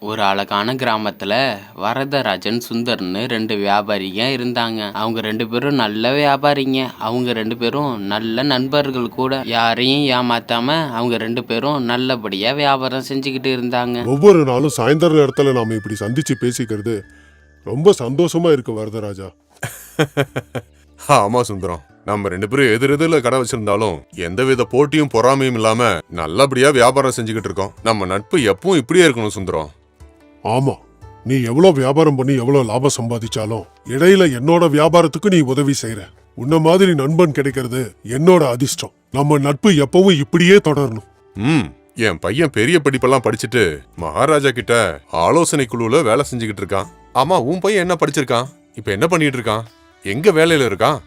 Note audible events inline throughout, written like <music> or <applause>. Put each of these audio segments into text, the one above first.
ஒரு அழகான கிராமத்துல வரதராஜன் சுந்தர்னு ரெண்டு வியாபாரிங்க இருந்தாங்க. அவங்க ரெண்டு பேரும் நல்ல வியாபாரிங்க. அவங்க ரெண்டு பேரும் நல்ல நண்பர்கள் கூட. யாரையும் ஏமாத்தாம அவங்க ரெண்டு பேரும் நல்லபடியா வியாபாரம் செஞ்சுக்கிட்டு இருந்தாங்க. ஒவ்வொரு நாளும் சாயந்தர நேரத்துல நாம இப்படி சந்திச்சு பேசிக்கிறது ரொம்ப சந்தோஷமா இருக்கு வரதராஜா. <laughs> ஆமா சுந்தரம். நம்ம ரெண்டு பேரும் எதிர் எதிரில் கடை வச்சிருந்தாலும் எந்தவித போட்டியும் பொறாமையும் இல்லாம நல்லபடியா வியாபாரம் செஞ்சுக்கிட்டு இருக்கோம். நம்ம நட்பு எப்பவும் இப்படியே இருக்கணும் சுந்தரம். ஆமா நீ எவ்வளவு வியாபாரம் பண்ணி எவ்வளவு லாபம் சம்பாதிச்சாலும் இடையில என்னோட வியாபாரத்துக்கு நீ உதவி செய்யற உன்ன மாதிரி நண்பன் கிடைக்கிறது என்னோட அதிர்ஷ்டம். நம்ம நட்பு எப்பவும் இப்படியே தொடரணும். ம் என் பையன் பெரிய படிப்பெல்லாம் படிச்சுட்டு மகாராஜா கிட்ட ஆலோசனை குழுல வேலை செஞ்சுக்கிட்டு இருக்கான். ஆமா உன் பையன் என்ன படிச்சிருக்கான்? இப்ப என்ன பண்ணிட்டு இருக்கான்? எங்க வேலையில இருக்கான்?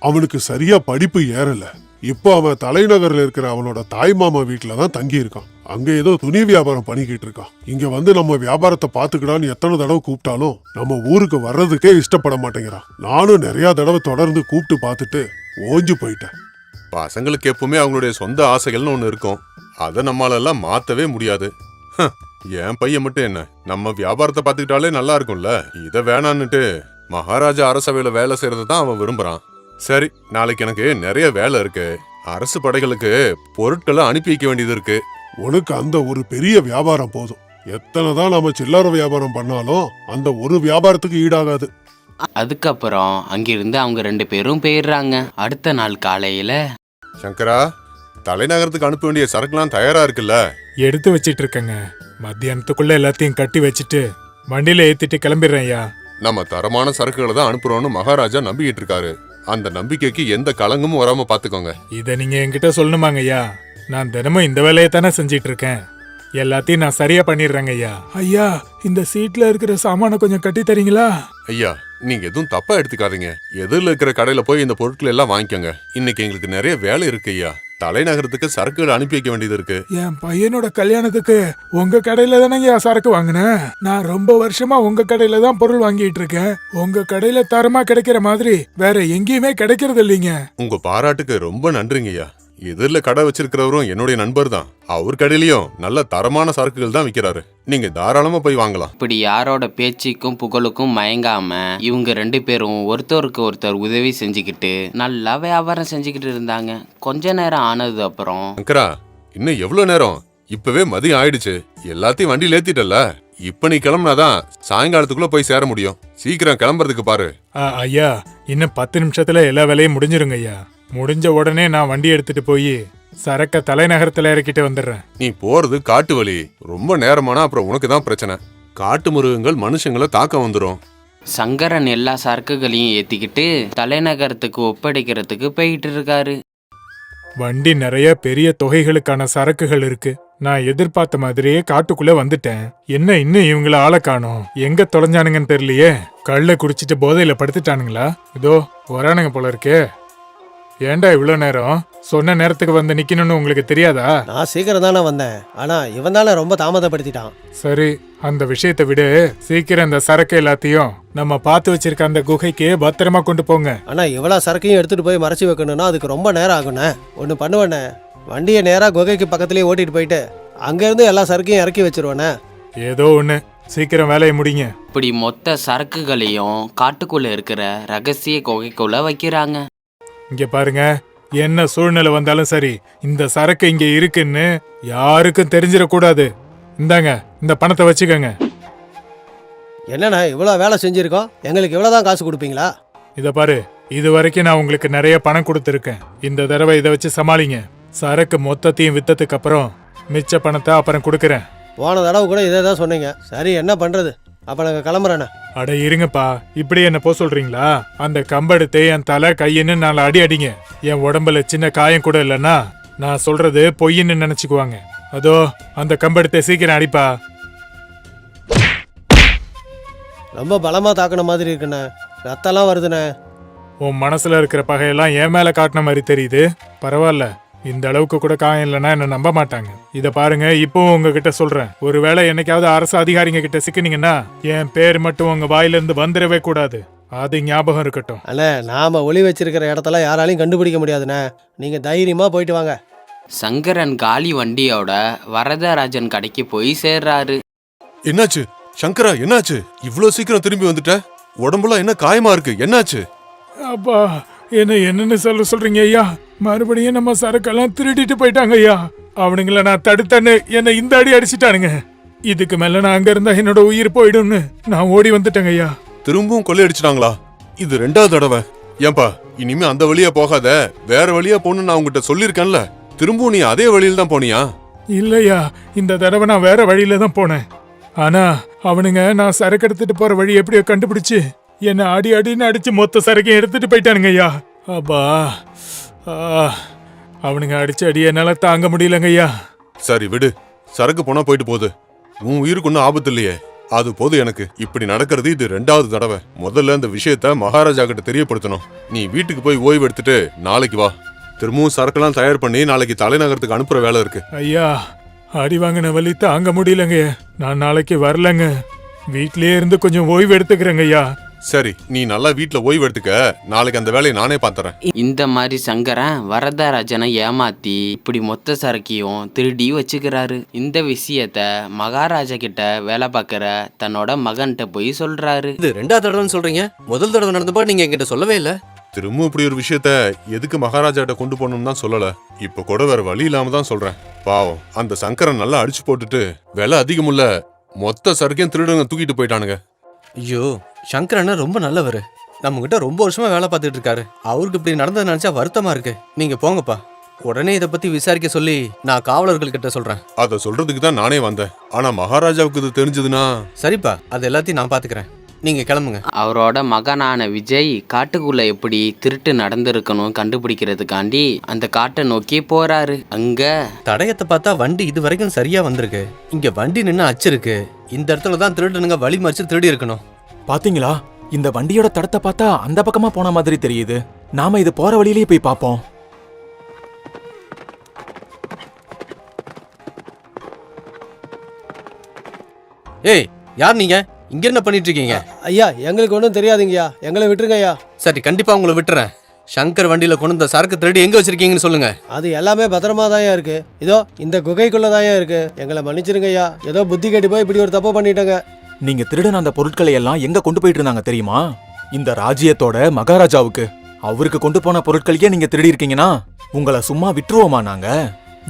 அவனுக்கு சரியா படிப்பு ஏறல. இப்போ அவன் தலைநகரில் இருக்கிற அவனோட தாய் மாமா வீட்டில் தான் தங்கியிருக்கான். அங்கே ஏதோ துணி வியாபாரம் பண்ணிக்கிட்டு இருக்கான். இங்கே வந்து நம்ம வியாபாரத்தை பார்த்துக்கிடான்னு எத்தனை தடவை கூப்பிட்டாலும் நம்ம ஊருக்கு வர்றதுக்கே இஷ்டப்பட மாட்டேங்கிறான். நானும் நிறையா தடவை தொடர்ந்து கூப்பிட்டு பார்த்துட்டு ஓஞ்சு போயிட்டேன். பசங்களுக்கு எப்பவுமே அவங்களுடைய சொந்த ஆசைகள்னு ஒன்று இருக்கும். அதை நம்மளாலெல்லாம் மாற்றவே முடியாது. என் பையன் மட்டும் என்ன? நம்ம வியாபாரத்தை பார்த்துக்கிட்டாலே நல்லா இருக்கும்ல? இதை வேணான்னுட்டு மகாராஜா அரசவையில் வேலை செய்யறது தான் அவன் விரும்புகிறான் சரி நாளைக்கு எனக்கு நிறைய வேலை இருக்கு. அரசு படைகளுக்கு பொருட்களை அனுப்பி வைக்க வேண்டியது இருக்கு. உனக்கு அந்த ஒரு பெரிய வியாபாரம் போதும். எத்தனை தான் நாம சில்லறை வியாபாரம் பண்ணாலும் அந்த ஒரு வியாபாரத்துக்கு ஈடாகாது. அதுக்கப்புறம் அங்கிருந்து அவங்க ரெண்டு பேரும் போயிடுறாங்க. அடுத்த நாள் காலையில சங்கரா தலைநகரத்துக்கு அனுப்ப வேண்டிய சரக்குலாம் தயாரா இருக்குல்ல? எடுத்து வச்சிட்டு இருக்கேங்க. மத்தியானத்துக்குள்ள எல்லாத்தையும் கட்டி வச்சுட்டு வண்டியில ஏத்திட்டு கிளம்பிடுறேன் ஐயா. நம்ம தரமான சரக்குகளை தான் அனுப்புறோம்னு மகாராஜா நம்பிக்கிட்டு இருக்காரு. அந்த நம்பிக்கைக்கு எந்த களங்கமும் வராம பாத்துக்கோங்க. இத நீங்க என்கிட்ட சொல்லணுமாங்க ஐயா? நான் தினமும் இந்த வேலையை தானே செஞ்சிட்டு இருக்கேன் எல்லாத்தையும் நான் சரியா பண்ணிடுறேங்க ஐயா. ஐயா இந்த சீட்ல இருக்கிற சாமான கொஞ்சம் கட்டி தரீங்களா? ஐயா நீங்க எதுவும் தப்பா எடுத்துக்காதீங்க. எதிரில் இருக்கிற கடையில போய் இந்த பொருட்கள் எல்லாம் வாங்கிக்கோங்க. இன்னைக்கு எங்களுக்கு நிறைய வேலை இருக்கு ஐயா. தலைநகரத்துக்கு சரக்குகள் அனுப்பி வைக்க வேண்டியது இருக்கு. என் பையனோட கல்யாணத்துக்கு உங்க கடையில தானங்க சரக்கு வாங்கினேன் நான் ரொம்ப வருஷமா உங்க கடையில தான் பொருள் வாங்கிட்டு இருக்கேன். உங்க கடையில தரமா கிடைக்கிற மாதிரி வேற எங்கேயுமே கிடைக்கிறது இல்லைங்க. உங்க பாராட்டுக்கு ரொம்ப நன்றிங்க ஐயா எதிரில் கடை வச்சிருக்கிறவரும் என்னுடைய நண்பர் தான் அவர் கடையிலயும் நல்ல தரமான சரக்குகள் தான் விக்கிறாரு. நீங்க தாராளமா போய் வாங்கலாம். இப்படி யாரோட பேச்சுக்கும் புகழுக்கும் மயங்காம இவங்க ரெண்டு பேரும் ஒருத்தருக்கு ஒருத்தர் உதவி செஞ்சுக்கிட்டு நல்லா வியாபாரம் செஞ்சுக்கிட்டு இருந்தாங்க. கொஞ்ச நேரம் ஆனது அப்புறம் சங்கரா இன்னும் எவ்வளவு நேரம்? இப்பவே மதியம் ஆயிடுச்சு. எல்லாத்தையும் வண்டியில ஏத்திட்டல இப்ப நீ கிளம்புனாதான் சாயங்காலத்துக்குள்ள போய் சேர முடியும். சீக்கிரம் கிளம்புறதுக்கு பாரு. ஆ, ஐயா இன்னும் பத்து நிமிஷத்துல எல்லா வேலையும் முடிஞ்சிருங்க ஐயா. முடிஞ்ச உடனே நான் வண்டி எடுத்துட்டு போய் சரக்க தலைநகரத்துல இறக்கிட்டு வந்துடுறேன். நீ போறது காட்டு வழி. ரொம்ப நேரமானா அப்புறம் உனக்கு தான் பிரச்சனை. காட்டு மிருகங்கள் மனுஷங்களை தாக்க வந்துரும். சங்கரன் எல்லா சரக்குகளையும் ஏத்திக்கிட்டு தலைநகரத்துக்கு ஒப்படைக்கிறதுக்கு போயிட்டு இருக்காரு. வண்டி நிறைய பெரிய தொகைகளுக்கான சரக்குகள் இருக்கு. நான் எதிர்பார்த்த மாதிரியே காட்டுக்குள்ள வந்துட்டேன். என்ன இன்னும் இவங்கள ஆளை காணோம்? எங்க தொலைஞ்சானுங்கன்னு தெரியலையே. கள்ள குடிச்சிட்டு போதையில படுத்துட்டானுங்களா? இதோ வரானுங்க போல இருக்கே. ஏன்டா இவ்வளோ நேரம்? சொன்ன நேரத்துக்கு வந்து நிக்கணும்னு உங்களுக்கு தெரியாதா? நான் சீக்கிரம் தானே வந்தேன். ஆனா இவன் தானே ரொம்ப தாமதப்படுத்திட்டான். சரி அந்த விஷயத்தை விடு. சீக்கிரம் இந்த சரக்கு எல்லாத்தையும் நம்ம பார்த்து வச்சிருக்க அந்த குகைக்கு பத்திரமா கொண்டு போங்க. ஆனா இவ்வளவு சரக்கையும் எடுத்துட்டு போய் மறைச்சு வைக்கணும்னா அதுக்கு ரொம்ப நேரம் ஆகுண்ணே ஒன்று பண்ணுவேண்ணே. வண்டியை நேராக குகைக்கு பக்கத்துலேயே ஓட்டிட்டு போயிட்டு அங்கேருந்து எல்லா சரக்கையும் இறக்கி வச்சிருவேண்ணே. ஏதோ ஒண்ணு. சீக்கிரம் வேலையை முடிங்க. இப்படி மொத்த சரக்குகளையும் காட்டுக்குள்ள இருக்கிற ரகசிய குகைக்குள்ள வைக்கிறாங்க. இங்க பாருங்க என்ன சூழ்நிலை வந்தாலும் சரி இந்த சரக்கு இங்க இருக்குன்னு யாருக்கும் தெரிஞ்சிடக்கூடாது. இந்தாங்க இந்த பணத்தை வச்சுக்கோங்க. என்னண்ணே இவ்வளோ வேலை செஞ்சுருக்கோம்? எங்களுக்கு இவ்வளோ தான் காசு கொடுப்பீங்களா? இத பாரு இது வரைக்கும் நான் உங்களுக்கு நிறைய பணம் கொடுத்துருக்கேன். இந்த தடவை இதை வச்சு சமாளிங்க. சரக்கு மொத்தத்தையும் வித்ததுக்கு அப்புறம் மிச்ச பணத்தை அப்புறம் கொடுக்கறேன். போன தடவை கூட இதே தான் சொன்னீங்க. சரி என்ன பண்ணுறது அப்போ நாங்கள் கிளம்புறேண்ணே. அட இருங்கப்பா இப்படி என்ன போ சொல்றீங்களா? அந்த கம்பெடுத்து என் தலை கையின்னு நாலு அடி அடிங்க. என் உடம்புல சின்ன காயம் கூட இல்லைன்னா நான் சொல்றது பொய்ன்னு நினைச்சுக்குவாங்க. அதோ அந்த கம்பெடுத்து சீக்கிரம் அடிப்பா. ரொம்ப பலமாக தாக்குன மாதிரி இருக்குண்ணே. ரத்தம்லாம் வருதுண்ணே. உன் மனசுல இருக்கிற பகையெல்லாம் என் மேல காட்டின மாதிரி தெரியுது. பரவாயில்ல. இந்த அளவுக்கு கூட காயம் இல்லைன்னா என்ன நம்ப மாட்டாங்க. இத பாருங்க இப்பவும் உங்ககிட்ட சொல்றேன். ஒருவேளை என்னைக்காவது அரசு அதிகாரிங்க கிட்ட சிக்கினீங்கன்னா என் பேர் மட்டும் உங்க வாயில இருந்து வந்துடவே கூடாது. அது ஞாபகம் இருக்கட்டும். அண்ணே நாம் ஒளி வச்சிருக்கிற இடத்தெல்லாம் யாராலையும் கண்டுபிடிக்க முடியாதுண்ணே. நீங்கள் தைரியமாக போயிட்டு வாங்க. சங்கரன் காலி வண்டியோட வரதராஜன் கடைக்கு போய் சேர்றாரு. என்னாச்சு? சங்கரா என்னாச்சு? இவ்ளோ சீக்கிரம் திரும்பி வந்துட்ட? உடம்புலாம் என்ன காயமா இருக்கு? என்னாச்சு? அப்பா என்ன என்னன்னு சொல்ல சொல்றீங்க ஐயா? மறுபடியும் நம்ம சரக்கெல்லாம் திருடிட்டு போயிட்டாங்க ஐயா. அவனுங்கள நான் தடுத்தேன்னு என்னை இந்த அடி அடிச்சிட்டானுங்க. இதுக்கு மேல நான் அங்க இருந்தா என்னோட உயிர் போயிடும்னு நான் ஓடி வந்துட்டேங்க ஐயா. திரும்பவும் கொள்ளையடிச்சிட்டாங்களா இது ரெண்டாவது தடவை. ஏன்பா இனிமே அந்த வழியா போகாத. வேற வழியா போன்னு நான் உங்ககிட்ட சொல்லியிருக்கேன்ல. திரும்பவும் நீ அதே வழியில தான் போனியா? இல்லையா இந்த தடவை நான் வேற வழியில தான் போனேன். ஆனா அவனுங்க நான் சரக்கு எடுத்துட்டு போற வழி எப்படியோ கண்டுபிடிச்சு என்ன அடி அடின்னு அடிச்சு மொத்த சரக்கையும் எடுத்துட்டு போயிட்டானுங்க ஐயா அப்பா அவனுங்க அடிச்ச அடி என்னால தாங்க முடியலங்க ஐயா சரி விடு. சரக்கு போனா போயிட்டு போகுது உன் உயிருக்கு ஒன்றும் ஆபத்து இல்லையே. அது போது எனக்கு. இப்படி நடக்கிறது இது ரெண்டாவது தடவை. முதல்ல இந்த விஷயத்த மகாராஜா கிட்ட தெரியப்படுத்தணும். நீ வீட்டுக்கு போய் ஓய்வு எடுத்துட்டு நாளைக்கு வா. திரும்பவும் சரக்கெல்லாம் தயார் பண்ணி நாளைக்கு தலைநகரத்துக்கு அனுப்புற வேலை இருக்கு. ஐயா அடி வாங்கின வலி தாங்க முடியலங்க. நான் நாளைக்கு வரலங்க. வீட்லயே இருந்து கொஞ்சம் ஓய்வு எடுத்துக்கிறேங்க ஐயா சரி நீ நல்லா வீட்ல ஓய்வு எடுத்துக்க. நாளைக்கு அந்த வேலையை நானே பாத்துறேன். இந்த மாதிரி சங்கரன் வரதராஜனை ஏமாத்தி இப்படி மொத்த சரக்கையும் திருடி வச்சுக்கிறாரு. இந்த விஷயத்த மகாராஜா கிட்ட வேலை பார்க்குற தன்னோட மகன்கிட்ட போய் சொல்றாரு. இது ரெண்டாவது தடவைன்னு சொல்றீங்க? முதல் தடவை நடந்தப்ப நீங்க என்கிட்ட சொல்லவே இல்ல. திரும்பவும் இப்படி ஒரு விஷயத்த எதுக்கு மகாராஜா கிட்ட கொண்டு போகணும்னு தான் சொல்லல. இப்ப கூட வேற வழி இல்லாம தான் சொல்றேன். பாவம் அந்த சங்கரன் நல்லா அடிச்சு போட்டுட்டு விலை அதிகமுள்ள மொத்த சரக்கையும் திருடுங்க தூக்கிட்டு போயிட்டானுங்க. ஐயோ சங்கர் அண்ணன் ரொம்ப நல்லவர். நம்ம கிட்ட ரொம்ப வருஷமா வேலை பார்த்துட்டு இருக்காரு. அவருக்கு இப்படி நடந்தது நினைச்சா வருத்தமா இருக்கு. நீங்க போங்கப்பா. உடனே இதை பத்தி விசாரிக்க சொல்லி நான் காவலர்கள் கிட்ட சொல்றேன். அதை சொல்றதுக்கு தான் நானே வந்தேன். ஆனா மகாராஜாவுக்கு இது தெரிஞ்சதுன்னா? சரிப்பா அது எல்லாத்தையும் நான் பாத்துக்கிறேன். நீங்க கிளம்புங்க. அவரோட மகனான விஜய் காட்டுக்குள்ள எப்படி திருட்டு நடந்திருக்கணும் கண்டுபிடிக்கிறதுக்காண்டி அந்த காட்டை நோக்கி போறாரு. அங்க தடயத்தை பார்த்தா வண்டி இது வரைக்கும் சரியா வந்திருக்கு. இங்க வண்டி நின்று அச்சிருக்கு இந்த இடத்துல தான் திருடனுங்க வழி மறிச்சு திருடி இருக்கணும். பாத்தீங்களா? இந்த வண்டியோட தடத்தை பார்த்தா அந்த பக்கமா போன மாதிரி தெரியுது. நாம இது போற வழியிலேயே போய் பாப்போம். ஏய் யார் நீங்க? இங்க என்ன பண்ணிட்டு இருக்கீங்க ஐயா எங்களுக்கு ஒன்றும் தெரியாதுங்கய்யா. எங்களை விட்டுருங்க ஐயா சரி கண்டிப்பா உங்களை விட்டுறேன். சங்கர் வண்டியில கொண்டு வந்த சரக்கு திருடி எங்க வச்சிருக்கீங்கன்னு சொல்லுங்க. அது எல்லாமே பத்திரமா தான் இருக்கு. இதோ இந்த குகைக்குள்ள தான் இருக்கு. எங்களை மன்னிச்சிருங்க ஐயா ஏதோ புத்தி கெட்டு போய் இப்படி ஒரு தப்பு பண்ணிட்டேங்க. நீங்க திருடின அந்த பொருட்களை எல்லாம் எங்க கொண்டு போயிட்டு இருந்தாங்க தெரியுமா? இந்த ராஜ்யத்தோட மகாராஜாவுக்கு. அவருக்கு கொண்டு போன பொருட்களையே நீங்க திருடி இருக்கீங்கன்னா உங்களை சும்மா விட்டுருவோமா நாங்க?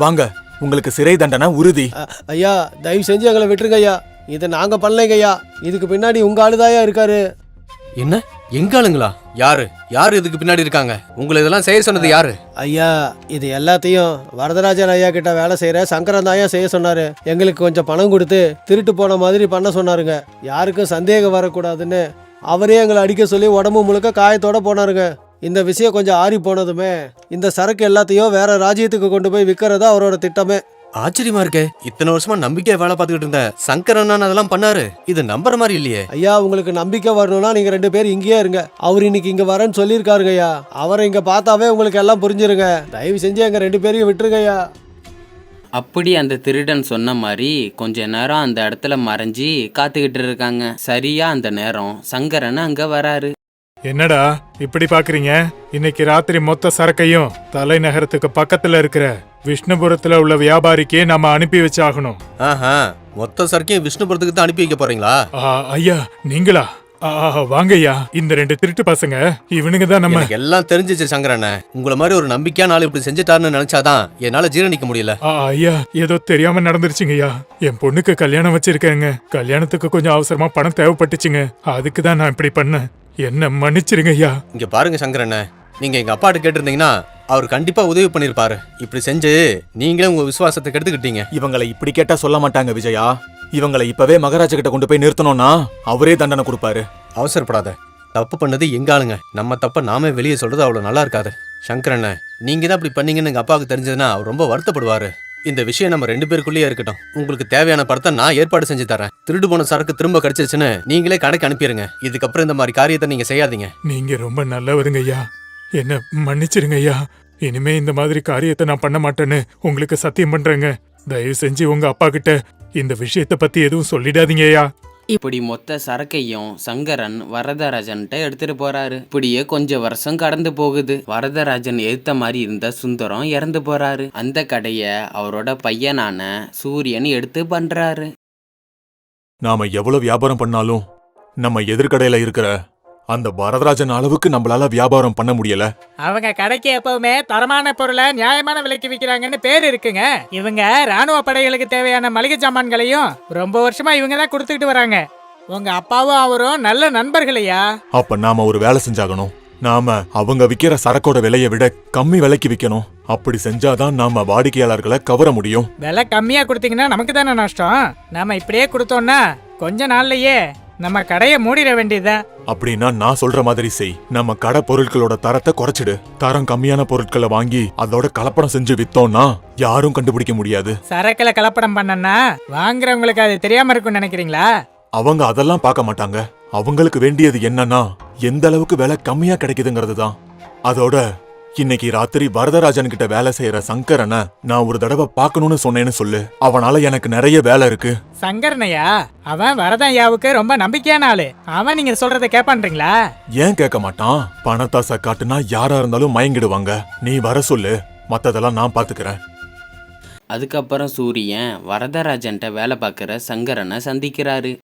வாங்க உங்களுக்கு சிறை தண்டனை உறுதி. ஐயா தயவு செஞ்சு எங்களை விட்டுருங்க ஐயா. இதை நாங்க பண்ணலைங்க ஐயா. இதுக்கு பின்னாடி உங்க ஆளுதாயா இருக்காரு? என்ன? எங்க ஆளுங்களா? யாரு? யாரு இதுக்கு பின்னாடி இருக்காங்க? உங்களை இதெல்லாம் செய்ய சொன்னது யாரு? ஐயா இது எல்லாத்தையும் வரதராஜன் ஐயா கிட்ட வேலை செய்யற சங்கரன் தாயா செய்ய சொன்னாரு. எங்களுக்கு கொஞ்சம் பணம் கொடுத்து திருட்டு போன மாதிரி பண்ண சொன்னாருங்க. யாருக்கும் சந்தேகம் வரக்கூடாதுன்னு அவரே எங்களை அடிக்க சொல்லி உடம்பு முழுக்க காயத்தோட போனாருங்க. இந்த விஷயம் கொஞ்சம் ஆறி போனதுமே இந்த சரக்கு எல்லாத்தையும் வேற ராஜ்யத்துக்கு கொண்டு போய் விற்கிறது அவரோட திட்டமே. ஆச்சரியமா இருக்கே. இத்தனை வருஷமா நம்பிக்கையா வேலை பார்த்துக்கிட்டு இருந்த சங்கர் அண்ணன் அதெல்லாம் பண்ணாரு. இது நம்புற மாதிரி இல்லையே. ஐயா உங்களுக்கு நம்பிக்கை வரணும்னா நீங்க ரெண்டு பேரும் இங்கேயே இருங்க. அவர் இன்னைக்கு இங்க வரேன்னு சொல்லியிருக்காருங்க ஐயா. அவரை இங்க பார்த்தாவே உங்களுக்கு எல்லாம் புரிஞ்சிருங்க. தயவு செஞ்சு எங்க ரெண்டு பேரையும் விட்டுருங்க ஐயா. அப்படி அந்த திருடன் சொன்ன மாதிரி கொஞ்ச நேரம் அந்த இடத்துல மறைஞ்சி காத்துக்கிட்டு இருக்காங்க. சரியா அந்த நேரம் சங்கரன் அங்க வராரு. என்னடா இப்படி பாக்குறீங்க? இன்னைக்கு ராத்திரி மொத்த சரக்கையும் தலைநகரத்துக்கு பக்கத்துல இருக்கிற விஷ்ணுபுரத்துல உள்ள வியாபாரிக்கே நாம அனுப்பி வச்சாகணும். ஆஹா மொத்த சரக்கையும் விஷ்ணுபுரத்துக்கு தான் அனுப்பி வைக்க போறீங்களா? ஆ, ஐயா நீங்களா? ஆ, வாங்க ஐயா இந்த ரெண்டு திருட்டு பசங்க இவனுங்க தான் நம்ம எனக்கு எல்லாம் தெரிஞ்சிச்சு சங்கர் அண்ணன் உங்களை மாதிரி ஒரு நம்பிக்கையான ஆள் இப்படி செஞ்சுட்டாருன்னு நினைச்சாதான் என்னால ஜீரணிக்க முடியல. ஆ, ஐயா ஏதோ தெரியாம நடந்துருச்சுங்க ஐயா. என் பொண்ணுக்கு கல்யாணம் வச்சிருக்கேங்க. கல்யாணத்துக்கு கொஞ்சம் அவசரமா பணம் தேவைப்பட்டுச்சுங்க. அதுக்கு தான் நான் இப்படி பண்ணேன். என்ன மன்னிச்சிருங்க ஐயா. இங்க பாருங்க சங்கர் அண்ணன் நீங்க எங்க அப்பாட்ட கேட்டிருந்தீங்கன்னா அவர் கண்டிப்பா உதவி பண்ணிருப்பாரு. இப்படி செஞ்சு நீங்களே உங்க விசுவாசத்தை கெடுத்துக்கிட்டீங்க. இவங்களை இப்படி கேட்டா சொல்ல மாட்டாங்க விஜயா. இவங்களை இப்பவே மகாராஜா கிட்ட கொண்டு போய் நிறுத்தணும்னா அவரே தண்டனை கொடுப்பாரு. அவசரப்படாத. தப்பு பண்ணது எங்க ஆளுங்க. நம்ம தப்ப நாமே வெளியே சொல்றது அவ்வளவு நல்லா இருக்காது. சங்கர் அண்ணன் நீங்க தான் இப்படி பண்ணீங்கன்னு எங்க அப்பாவுக்கு தெரிஞ்சதுன்னா அவர் ரொம்ப வருத்தப்படுவாரு. இந்த விஷயம் நம்ம ரெண்டு பேருக்குள்ளேயே இருக்கட்டும். உங்களுக்கு தேவையான படத்தை நான் ஏற்பாடு செஞ்சு தரேன். திருடு போன சரக்கு திரும்ப கிடைச்சிருச்சுன்னு நீங்களே கணக்கு அனுப்பிடுங்க இதுக்கப்புறம் இந்த மாதிரி காரியத்தை நீங்க செய்யாதீங்க. நீங்க ரொம்ப நல்லவருங்க ஐயா என்ன மன்னிச்சிருங்க ஐயா இனிமே இந்த மாதிரி காரியத்தை நான் பண்ண மாட்டேன்னு உங்களுக்கு சத்தியம் பண்றேங்க. தயவு செஞ்சு உங்க அப்பா கிட்ட இந்த விஷயத்தை பத்தி எதுவும் சொல்லிடாதீங்க ஐயா. இப்படி மொத்த சரக்கையும் சங்கரன் வரதராஜன்ட்ட எடுத்துட்டு போறாரு. இப்படியே கொஞ்சம் வருஷம் கடந்து போகுது. வரதராஜன் எதிர்த்த மாதிரி இருந்த சுந்தரம் இறந்து போறாரு. அந்த கடைய அவரோட பையனான சூரியன் எடுத்து பண்றாரு. நாம எவ்வளவு வியாபாரம் பண்ணாலும் நம்ம எதிர்கடையில இருக்கிற அந்த வரதராஜன் அளவுக்கு நம்மளால வியாபாரம் பண்ண முடியல. அவங்க கடைக்கு எப்பவுமே தரமான பொருளை நியாயமான விலைக்கு விற்கிறாங்கன்னு பேர் இருக்குங்க. இவங்க ராணுவ படைகளுக்கு தேவையான மளிகை சாமான்களையும் ரொம்ப வருஷமா இவங்க தான் கொடுத்துக்கிட்டு வராங்க. உங்க அப்பாவும் அவரும் நல்ல நண்பர்களையா? அப்ப நாம ஒரு வேலை செஞ்சாகணும். நாம அவங்க விக்கிற சரக்கோட விலையை விட கம்மி விலைக்கு விக்கணும். அப்படி செஞ்சாதான் நாம வாடிக்கையாளர்களை கவர முடியும். விலை கம்மியா கொடுத்தீங்கன்னா நமக்கு தானே நஷ்டம். நாம இப்படியே கொடுத்தோம்னா கொஞ்ச நாள்லயே நம்ம கடையை மூடிட வேண்டியதுதான் அப்படின்னா நான் சொல்ற மாதிரி செய். நம்ம கடை பொருட்களோட தரத்தை குறைச்சிடு. தரம் கம்மியான பொருட்களை வாங்கி அதோட கலப்படம் செஞ்சு வித்தோம்னா யாரும் கண்டுபிடிக்க முடியாது. சரக்குல கலப்படம் பண்ணனா வாங்குறவங்களுக்கு அது தெரியாம இருக்கும்னு நினைக்கிறீங்களா? அவங்க அதெல்லாம் பார்க்க மாட்டாங்க. அவங்களுக்கு வேண்டியது என்னன்னா எந்த அளவுக்கு விலை கம்மியா கிடைக்குதுங்கிறது தான். அதோட இன்னைக்கு ராத்திரி வரதராஜன் கிட்ட வேலை செய்யற சங்கரனை நான் ஒரு தடவை பார்க்கணும்னு சொன்னேன்னு சொல்லு. அவனால எனக்கு நிறைய வேலை இருக்கு. சங்கரனையா? அவன் வரதன் யாவுக்கு ரொம்ப நம்பிக்கையான ஆளு. அவன் நீங்க சொல்றத கேப்பான்றீங்களா? ஏன் கேட்க மாட்டான்? பணத்தாசை காட்டுனா யாரா இருந்தாலும் மயங்கிடுவாங்க. நீ வர சொல்லு. மத்ததெல்லாம் நான் பாத்துக்கிறேன். அதுக்கப்புறம் சூரியன் வரதராஜன்ட்ட வேலை பார்க்குற சங்கரனை சந்திக்கிறாரு.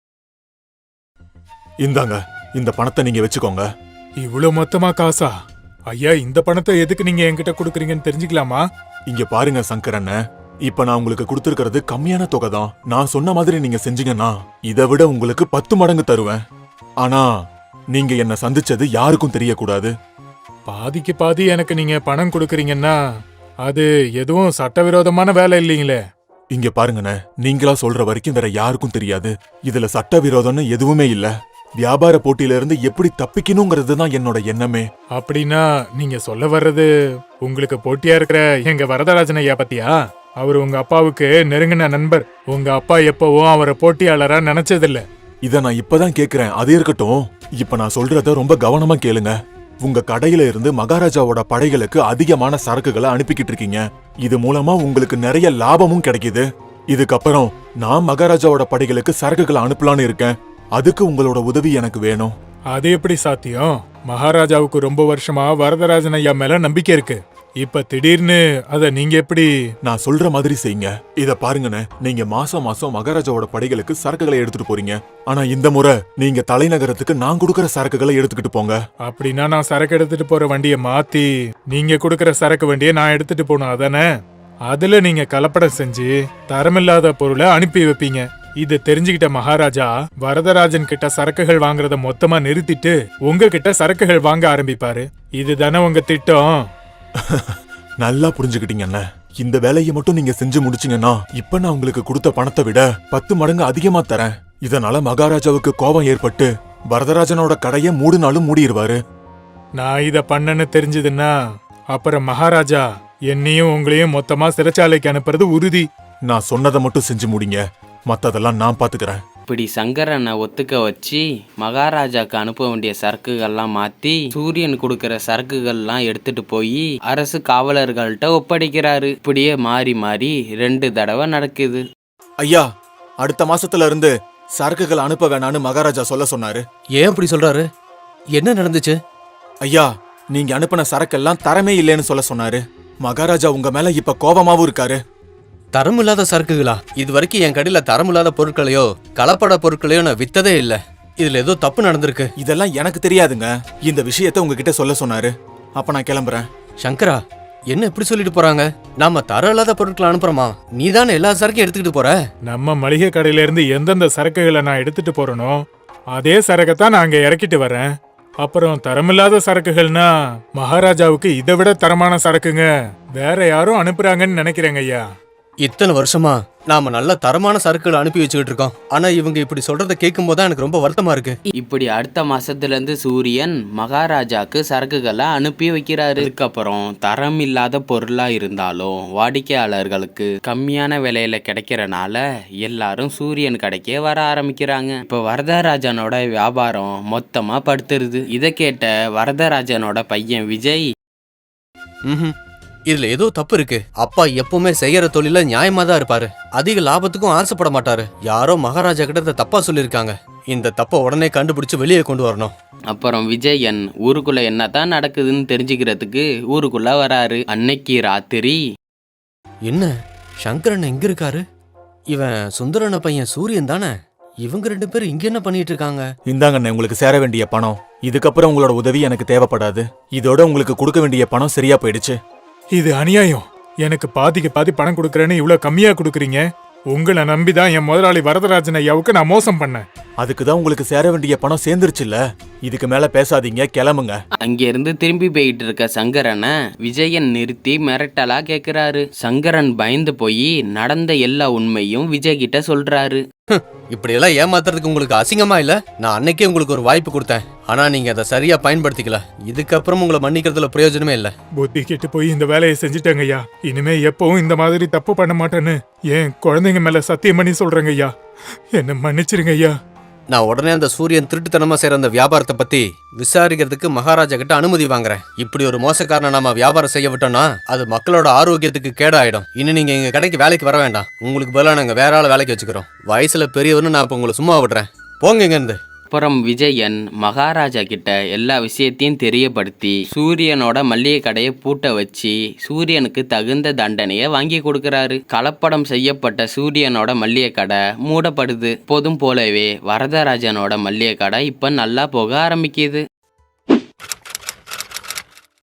இந்தாங்க இந்த பணத்தை நீங்க வச்சுக்கோங்க. இவ்வளவு மொத்தமா காசா? ஐயா இந்த பணத்தை எதுக்கு நீங்க என்கிட்ட கொடுக்குறீங்கன்னு தெரிஞ்சுக்கலாமா? இங்க பாருங்க சங்கரண்ண இப்ப நான் உங்களுக்கு கொடுத்துருக்கிறது கம்மியான தொகை தான். நான் சொன்ன மாதிரி நீங்க செஞ்சீங்கன்னா இதை விட உங்களுக்கு பத்து மடங்கு தருவேன். ஆனா நீங்க என்ன சந்திச்சது யாருக்கும் தெரியக்கூடாது. பாதிக்கு பாதி எனக்கு நீங்க பணம் கொடுக்குறீங்கன்னா அது எதுவும் சட்டவிரோதமான வேலை இல்லைங்களே. இங்க பாருங்கண்ணே நீங்களா சொல்ற வரைக்கும் வேற யாருக்கும் தெரியாது. இதுல சட்டவிரோதம்னு எதுவுமே இல்ல. வியாபார போட்டியில இருந்து எப்படி தப்பிக்கணுங்கிறது தான் என்னோட எண்ணமே. அப்படின்னா நீங்க சொல்ல வர்றது உங்களுக்கு போட்டியா இருக்கிற எங்க வரதராஜன் ஐயா பத்தியா? அவர் உங்க அப்பாவுக்கு நெருங்கின நண்பர். உங்க அப்பா எப்பவும் அவரை போட்டியாளரா நினைச்சதில்ல. இத நான் இப்பதான் கேக்குறேன். அது இருக்கட்டும். இப்ப நான் சொல்றத ரொம்ப கவனமா கேளுங்க. உங்க கடையில இருந்து மகாராஜாவோட படைகளுக்கு அதிகமான சரக்குகளை அனுப்பிக்கிட்டு இருக்கீங்க. இது மூலமா உங்களுக்கு நிறைய லாபமும் கிடைக்குது. இதுக்கப்புறம் நான் மகாராஜாவோட படைகளுக்கு சரக்குகளை அனுப்பலான்னு இருக்கேன். அதுக்கு உங்களோட உதவி எனக்கு வேணும். அது எப்படி சாத்தியம்? மகாராஜாவுக்கு ரொம்ப வருஷமா வரதராஜன் ஐயா மேல நம்பிக்கை இருக்கு. இப்ப திடீர்னு அத நீங்க எப்படி? நான் சொல்ற மாதிரி செய்யுங்க. இத பாருங்கண்ணே. நீங்க மாசம் மாசம் மகாராஜாவோட படைகளுக்கு சரக்குகளை எடுத்துட்டு போறீங்க. ஆனா இந்த முறை நீங்க தலைநகரத்துக்கு நான் கொடுக்கற சரக்குகளை எடுத்துக்கிட்டு போங்க. அப்படின்னா நான் சரக்கு எடுத்துட்டு போற வண்டியை மாத்தி நீங்க கொடுக்கற சரக்கு வண்டியை நான் எடுத்துட்டு போகணும். அதானே? அதுல நீங்க கலப்படம் செஞ்சு தரமில்லாத பொருளை அனுப்பி வைப்பீங்க. இத தெரிஞ்சுக்கிட்ட மகாராஜா வரதராஜன் கிட்ட சரக்குகள் வாங்குறத மொத்தமா நிறுத்திட்டு உங்ககிட்ட சரக்குகள் வாங்க ஆரம்பிப்பாரு. இதுதானே உங்க திட்டம்? <laughs> நல்லா புரிஞ்சுக்கிட்டீங்க அண்ணே இந்த வேலையை மட்டும் நீங்க செஞ்சு முடிச்சீங்கன்னா இப்ப நான் உங்களுக்கு கொடுத்த பணத்தை விட பத்து மடங்கு அதிகமா தரேன். இதனால மகாராஜாவுக்கு கோபம் ஏற்பட்டு வரதராஜனோட கடையை மூடு நாளும் மூடிடுவாரு நான் இத பண்ணேன்னு தெரிஞ்சதுன்னா அப்புறம் மகாராஜா என்னையும் உங்களையும் மொத்தமா சிறைச்சாலைக்கு அனுப்புறது உறுதி. நான் சொன்னதை மட்டும் செஞ்சு முடிங்க. மத்ததெல்லாம் நான் பாத்துக்கிறேன். இப்படி சங்கரனை ஒத்துக்க வச்சு மகாராஜாக்கு அனுப்ப வேண்டிய சரக்குகள்லாம் மாத்தி சூரியன் கொடுக்கிற சரக்குகள்லாம் எடுத்துட்டு போய் அரசு காவலர்கள்ட்ட ஒப்படைக்கிறாரு. இப்படியே மாறி மாறி ரெண்டு தடவை நடக்குது. ஐயா அடுத்த மாசத்துல இருந்து சரக்குகள் அனுப்ப வேணான்னு மகாராஜா சொல்ல சொன்னாரு. ஏன் அப்படி சொல்றாரு? என்ன நடந்துச்சு? ஐயா நீங்க அனுப்பின சரக்கெல்லாம் தரமே இல்லைன்னு சொல்ல சொன்னாரு. மகாராஜா உங்க மேல இப்ப கோபமாவும் இருக்காரு. தரமில்லாத சரக்குகளா? இது வரைக்கும் என் கடையில தரமில்லாத பொருட்களையோ கலப்பட பொருட்களையோ நான் வித்ததே இல்ல. இதுல ஏதோ தப்பு நடந்திருக்கு. இதெல்லாம் எனக்கு தெரியாதுங்க. இந்த விஷயத்த உங்ககிட்ட சொல்ல சொன்னாரு. அப்ப நான் கிளம்புறேன். சங்கரா என்ன இப்படி சொல்லிட்டு போறாங்க? நாம தரம் இல்லாத பொருட்களை அனுப்புறோமா? நீ தானே எல்லா சரக்கையும் எடுத்துக்கிட்டு போற? நம்ம மளிகை கடையில இருந்து எந்தெந்த சரக்குகளை நான் எடுத்துட்டு போறேனோ அதே சரக்கைத்தான் நான் அங்க இறக்கிட்டு வரேன். அப்புறம் தரமில்லாத சரக்குகள்னா மகாராஜாவுக்கு இதை விட தரமான சரக்குங்க. வேற யாரும் அனுப்புறாங்கன்னு நினைக்கிறேங்க ஐயா. இத்தனை வருஷமா நாம நல்ல தரமான சரக்குகளை அனுப்பி வச்சுக்கிட்டு இருக்கோம். ஆனா இவங்க இப்படி சொல்றத கேட்கும் போது எனக்கு ரொம்ப வருத்தமா இருக்கு. இப்படி அடுத்த மாசத்துல இருந்து சூரியன் மகாராஜாக்கு சரக்குகளை அனுப்பி வைக்கிறாரு. அதுக்கப்புறம் தரம் இல்லாத பொருளா இருந்தாலும் வாடிக்கையாளர்களுக்கு கம்மியான விலையில கிடைக்கிறனால எல்லாரும் சூரியன் கடைக்கே வர ஆரம்பிக்கிறாங்க. இப்ப வரதராஜனோட வியாபாரம் மொத்தமா படுத்துருது. இதை கேட்ட வரதராஜனோட பையன் விஜய் ம்ஹும். இதுல ஏதோ தப்பு இருக்கு. அப்பா எப்பவுமே செய்யற தொழில நியாயமா தான் இருப்பாரு. அதிக லாபத்துக்கும் ஆசைப்பட மாட்டாரு. யாரோ மகாராஜா கிட்ட இதை தப்பா சொல்லியிருக்காங்க. இந்த தப்பை உடனே கண்டுபிடிச்சு வெளியே கொண்டு வரணும். அப்புறம் விஜயன் ஊருக்குள்ள என்னதான் நடக்குதுன்னு தெரிஞ்சுக்கிறதுக்கு ஊருக்குள்ள வராரு. அன்னைக்கு ராத்திரி. என்ன? சங்கரன் எங்க இருக்காரு? இவன் சுந்தரன பையன் சூரியன் தானே? இவங்க ரெண்டு பேரும் இங்க என்ன பண்ணிட்டு இருக்காங்க? இந்தாங்கண்ணே உங்களுக்கு சேர வேண்டிய பணம். இதுக்கப்புறம் உங்களோட உதவி எனக்கு தேவைப்படாது. இதோட உங்களுக்கு கொடுக்க வேண்டிய பணம் சரியா போயிடுச்சு. இது அநியாயம். எனக்கு பாதிக்கு பாதி பணம் கொடுக்கறேன்னு இவ்வளவு கம்மியா கொடுக்குறீங்க. உங்களை நம்பிதான் என் முதலாளி வரதராஜன் ஐயாவுக்கு நான் மோசம் பண்ணேன். அதுக்கு தான் உங்களுக்கு சேர வேண்டிய பணம் சேர்ந்துருச்சுல்ல? இதுக்கு மேல பேசாதீங்க கிளம்புங்க. அங்கிருந்து திரும்பி போயிட்டு இருக்க சங்கரனை விஜயன் நிறுத்தி மிரட்டலா கேக்குறாரு. சங்கரன் பயந்து போய் நடந்த எல்லா உண்மையும் விஜய் கிட்ட சொல்றாரு. இப்படியெல்லாம் ஏமாத்துறதுக்கு உங்களுக்கு அசிங்கமா இல்ல? நான் அன்னைக்கே உங்களுக்கு ஒரு வாய்ப்பு கொடுத்தேன். ஆனா நீங்க அதை சரியா பயன்படுத்திக்கல. இதுக்கப்புறம் உங்களை மன்னிக்கிறதுல பிரயோஜனமே இல்ல. புத்தி கெட்டு போய் இந்த வேலையை செஞ்சுட்டேங்க ஐயா. இனிமே எப்பவும் இந்த மாதிரி தப்பு பண்ண மாட்டேன்னு ஏன் குழந்தைங்க மேல சத்தியம் பண்ணி சொல்றேங்க ஐயா. என்ன மன்னிச்சிருங்க ஐயா. நான் உடனே அந்த சூரியன் திருட்டுத்தனமாக செய்கிற அந்த வியாபாரத்தை பற்றி விசாரிக்கிறதுக்கு மகாராஜா கிட்ட அனுமதி வாங்குறேன். இப்படி ஒரு மோசக்காரனை நாம வியாபாரம் செய்ய விட்டோம்னா அது மக்களோட ஆரோக்கியத்துக்கு கேடாயிடும். இன்னும் நீங்க எங்க கடைக்கு வேலைக்கு வர வேண்டாம். உங்களுக்கு பதிலாக நாங்கள் வேற ஆள் வேலைக்கு வச்சுக்கிறோம். வயசுல பெரியவர்னு நான் இப்போ உங்களை சும்மா விடுறேன். போங்க இங்கேருந்து அப்புறம் விஜயன் மகாராஜா கிட்ட எல்லா விஷயத்தையும் தெரியப்படுத்தி சூரியனோட மல்லிகை கடையை பூட்ட வச்சு சூரியனுக்கு தகுந்த தண்டனையை வாங்கி கொடுக்கறாரு. கலப்படம் செய்யப்பட்ட சூரியனோட மல்லிகை கடை மூடப்படுது. போதும் போலவே வரதராஜனோட மல்லிகை கடை இப்ப நல்லா போக ஆரம்பிக்குது.